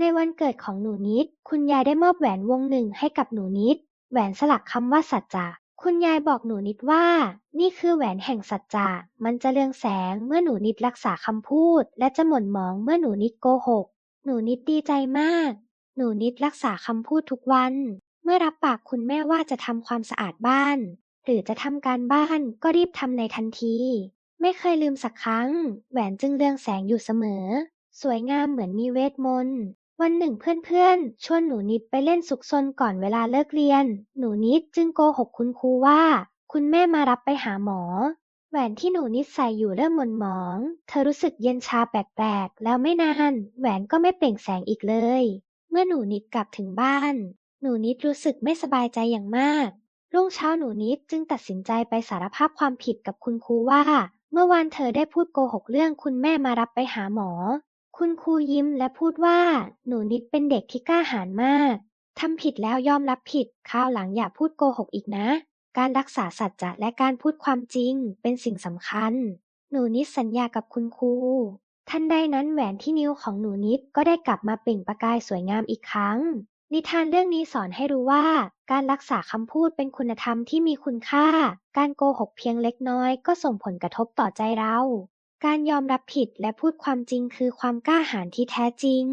ในวันเกิดของหนูนิด คุณยายได้มอบแหวนวงหนึ่งให้กับหนูนิด แหวนสลักคำว่าสัจจะคุณยายบอกหนูนิดว่า นี่คือแหวนแห่งสัจจะมันจะเรืองแสงเมื่อหนูนิดรักษาคำพูด และจะหม่นหมองเมื่อหนูนิดโกหก หนูนิดดีใจมาก หนูนิดรักษาคำพูดทุกวัน เมื่อรับปากคุณแม่ว่าจะทำความสะอาดบ้าน หรือจะทำการบ้านก็รีบทำในทันที ไม่เคยลืมสักครั้ง แหวนจึงเรืองแสงอยู่เสมอ สวยงามเหมือนมีเวทมนต์ วันหนึ่งเพื่อนๆ ชวนหนูนิดไปเล่นซุกซนก่อนเวลาเลิกเรียน หนูนิดจึงโกหกคุณครูว่า คุณแม่มารับไปหาหมอ แหวนที่หนูนิดใส่อยู่เริ่มหม่นหมอง เธอรู้สึกเย็นชาแปลกๆ แล้วไม่นานแหวนก็ไม่เปล่งแสงอีกเลย เมื่อหนูนิดกลับถึงบ้าน หนูนิดรู้สึกไม่สบายใจอย่างมาก รุ่งเช้าหนูนิดจึงตัดสินใจไปสารภาพความผิดกับคุณครูว่า เมื่อวานเธอได้พูดโกหกเรื่องคุณแม่มารับไปหาหมอ คุณครูยิ้มและพูดว่า หนูนิดเป็นเด็กที่กล้าหาญมาก ทำผิดแล้วยอมรับผิด คราวหลังอย่าพูดโกหกอีกนะ การรักษาสัจจะและการพูดความจริงเป็นสิ่งสำคัญ หนูนิดสัญญากับคุณครู ทันใดนั้นแหวนที่นิ้วของหนูนิดก็ได้กลับมาเปล่งประกายสวยงามอีกครั้ง นิทานเรื่องนี้สอนให้รู้ว่า การรักษาคำพูดเป็นคุณธรรมที่มีคุณค่า การโกหกเพียงเล็กน้อยก็ส่งผลกระทบต่อใจเรา การยอมรับผิดและพูดความจริงคือความกล้าหาญที่แท้จริง